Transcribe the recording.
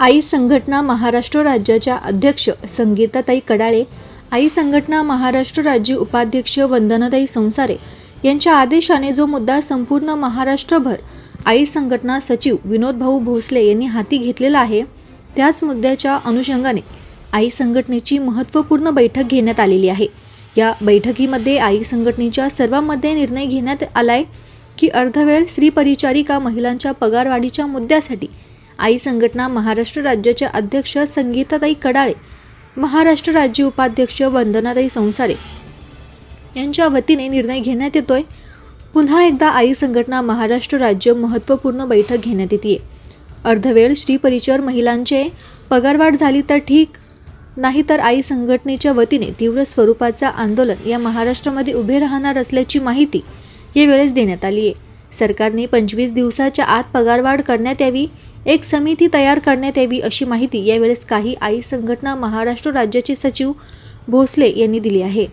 आई संघटना महाराष्ट्र राज्याच्या अध्यक्ष संगीताताई कडाळे आई संघटना महाराष्ट्र राज्य उपाध्यक्ष वंदनाताई संसारे यांच्या आदेशाने जो मुद्दा संपूर्ण महाराष्ट्रभर आई संघटना सचिव विनोद भाऊ भोसले यांनी हाती घेतलेला आहे त्याच मुद्द्याच्या अनुषंगाने आई संघटनेची महत्त्वपूर्ण बैठक घेण्यात आलेली आहे. या बैठकीमध्ये आई संघटनेच्या सर्वांमध्ये निर्णय घेण्यात आलाय की अर्धवेळ स्त्री परिचारिका महिलांच्या पगारवाढीच्या मुद्द्यासाठी आई संघटना महाराष्ट्र राज्याच्या अध्यक्ष संगीताताई कडाळे महाराष्ट्र राज्य उपाध्यक्ष वंदनाताई संसारे यांच्या वतीने निर्णय घेण्यात येतोय. पुन्हा एकदा आई संघटना महाराष्ट्र राज्य महत्त्वपूर्ण बैठक घेण्यात येते अर्धवेळ श्रीपरिचर परिचर महिलांचे पगारवाढ झाली तर ठीक नाही तर आई संघटनेच्या वतीने तीव्र स्वरूपाचा आंदोलन या महाराष्ट्रामध्ये उभे राहणार असल्याची माहिती यावेळेस देण्यात आली आहे सरकारने पंचवीस दिवसाच्या आत पगारवाढ करण्यात यावी एक समिती तयार करण्यात यावी अशी माहिती यावेळेस काही आई संघटना महाराष्ट्र राज्याचे सचिव भोसले यांनी दिली आहे.